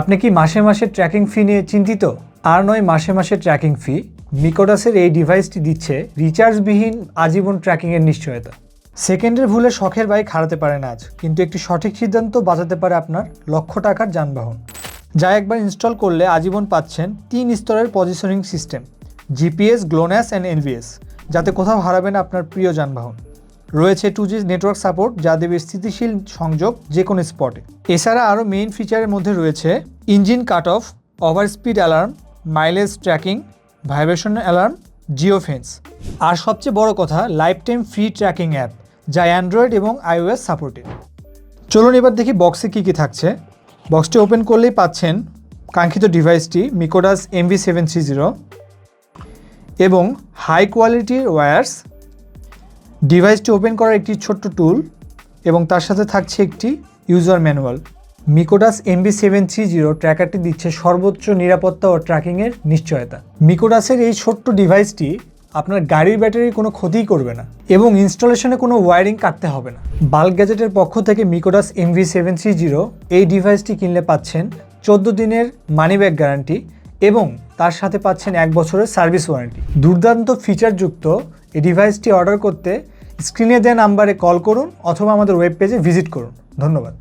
আপনি কি মাসে মাসে ট্র্যাকিং ফি নিয়ে চিন্তিত? আর নয়, মাসে মাসে ট্র্যাকিং ফি মিকোডাসের এই ডিভাইসটি দিচ্ছে রিচার্জবিহীন আজীবন ট্র্যাকিংয়ের নিশ্চয়তা। সেকেন্ডের ভুলে শখের বাইক হারাতে পারেন আজ, কিন্তু একটি সঠিক সিদ্ধান্ত বাঁচাতে পারে আপনার লক্ষ টাকার যানবাহন। যা একবার ইনস্টল করলে আজীবন পাচ্ছেন তিন স্তরের positioning system GPS GLONASS and NVS যাতে কোথাও হারাবেন আপনার প্রিয় যানবাহন। রয়েছে টু জি নেটওয়ার্ক সাপোর্ট যা দেবে স্থিতিশীল সংযোগ যে কোনো স্পটে এছাড়া আরও মেইন ফিচারের মধ্যে রয়েছে engine cut off over speed alarm mileage tracking vibration alarm geofence আর সবচেয়ে বড় কথা lifetime free tracking app যা অ্যান্ড্রয়েড এবং আইওএস সাপোর্টেড চলুন এবার দেখি বক্সে কী কী থাকছে। বক্সটি ওপেন করলেই পাচ্ছেন কাঙ্ক্ষিত ডিভাইসটি Micodus MV seven three zero এবং হাই কোয়ালিটির ওয়্যার্স ডিভাইসটি ওপেন করার একটি ছোট্ট টুল এবং তার সাথে থাকছে একটি user manual. Micodus MB seven three zero ট্র্যাকারটি দিচ্ছে সর্বোচ্চ নিরাপত্তা ও ট্র্যাকিংয়ের নিশ্চয়তা। মিকোডাসের এই ছোট্ট ডিভাইসটি আপনার গাড়ির ব্যাটারির কোনো ক্ষতিই করবে না এবং ইনস্টলেশনে কোনো ওয়্যারিং কাটতে হবে না। বাল্ক গ্যাজেটের পক্ষ থেকে Micodus MV seven three zero এই ডিভাইসটি কিনলে পাচ্ছেন চোদ্দ দিনের মানি ব্যাক গ্যারান্টি এবং তার সাথে পাচ্ছেন এক বছরের সার্ভিস ওয়ারেন্টি। দুর্দান্ত ফিচারযুক্ত এই ডিভাইসটি অর্ডার করতে স্ক্রিনে দেওয়া নাম্বারে কল করুন অথবা আমাদের ওয়েব পেজে ভিজিট করুন। ধন্যবাদ।